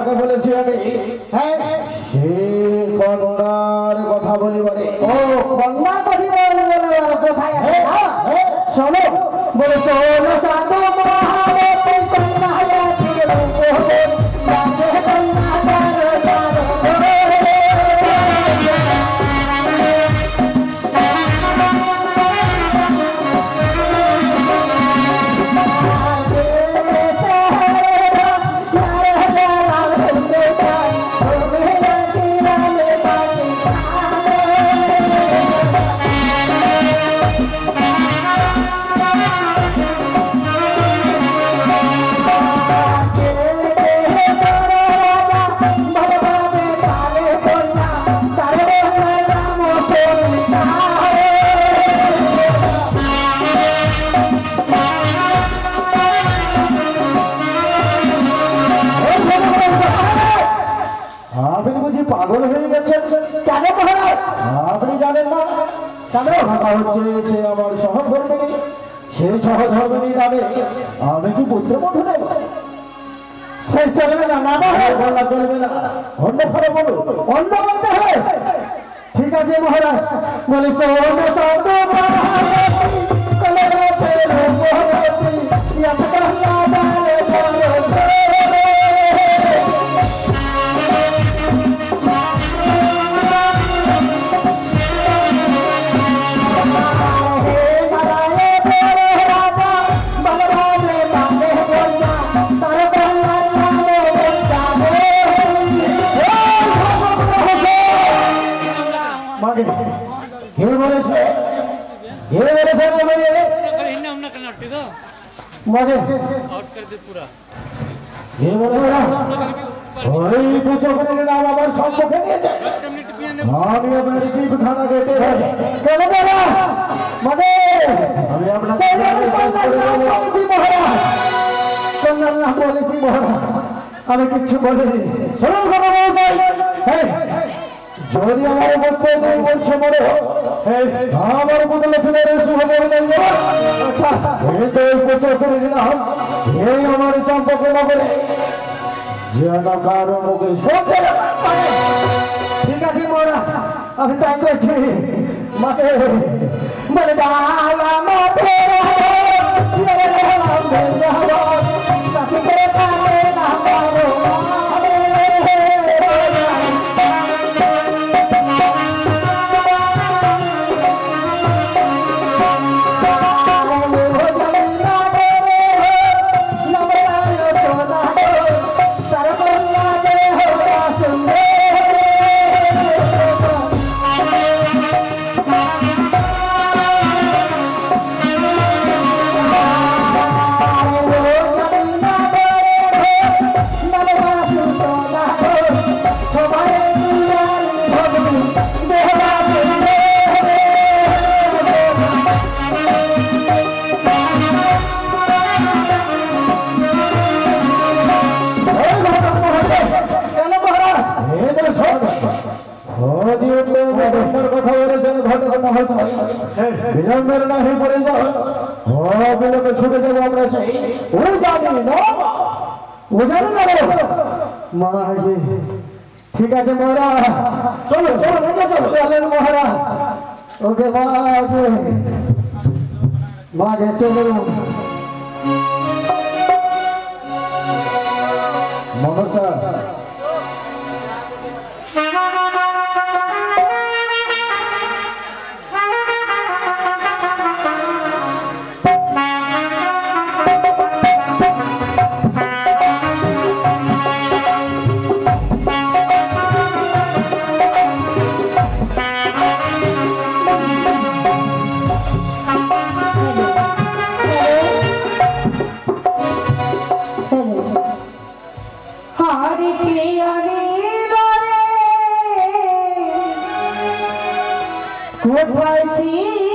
কথা বলেছি আমি হ্যাঁ। সে কন্যার কথা বলি বলে ও কন্যা কথা বলে বলে কোথায় আছে। না? শোনো বলে শোনো সাধু মহাবতী আপনি বুঝি পাগল হয়ে গেছেন কেন মহারাজ আপনি জানেন না কেন ভাষা হচ্ছে সে আমার সহধর্মিনী সেই সহধর্মিনী নামে আমি কি পুত্র বধূ নেব সে চলবে না বলা চলবে না অন্য ঘরে বলুন অন্য বলতে হবে ঠিক আছে মহারাজ বলে সত মাগে কে বলেছে আমাকে कहीं ना हमने करना ठीक है মাগে आउट कर दे पूरा কে বলেছে ওই পুচকের নাম আমার সম্মুখে নিয়েছে मिनट पिया ने আমি আপনার জীব থানা গেতে হবে কেন বলা মানে আমি আপনার কন্যার নাম বলেছি মহারাজ আমি কিচ্ছু বলিনি শুনুন কথা বলতে যদি আমার মধ্যে দুই বলছে মনে আমার বদলে ফিরে শুভ হবে এই প্রচার করে দিলাম। এই আমার চম্পকে নগরে। যেন কারও মুখে। ঠিক আছে মহারাজ আমি তাই করছি। মানে বলে ও ছুটে যাব আমরা সেই ওজানো না? ঠিক আছে মহারাজ। চলো চলো চলেন মহারাজ। ওকে মাঝে মাঝে চলুন। মনসা কোথায় ছিল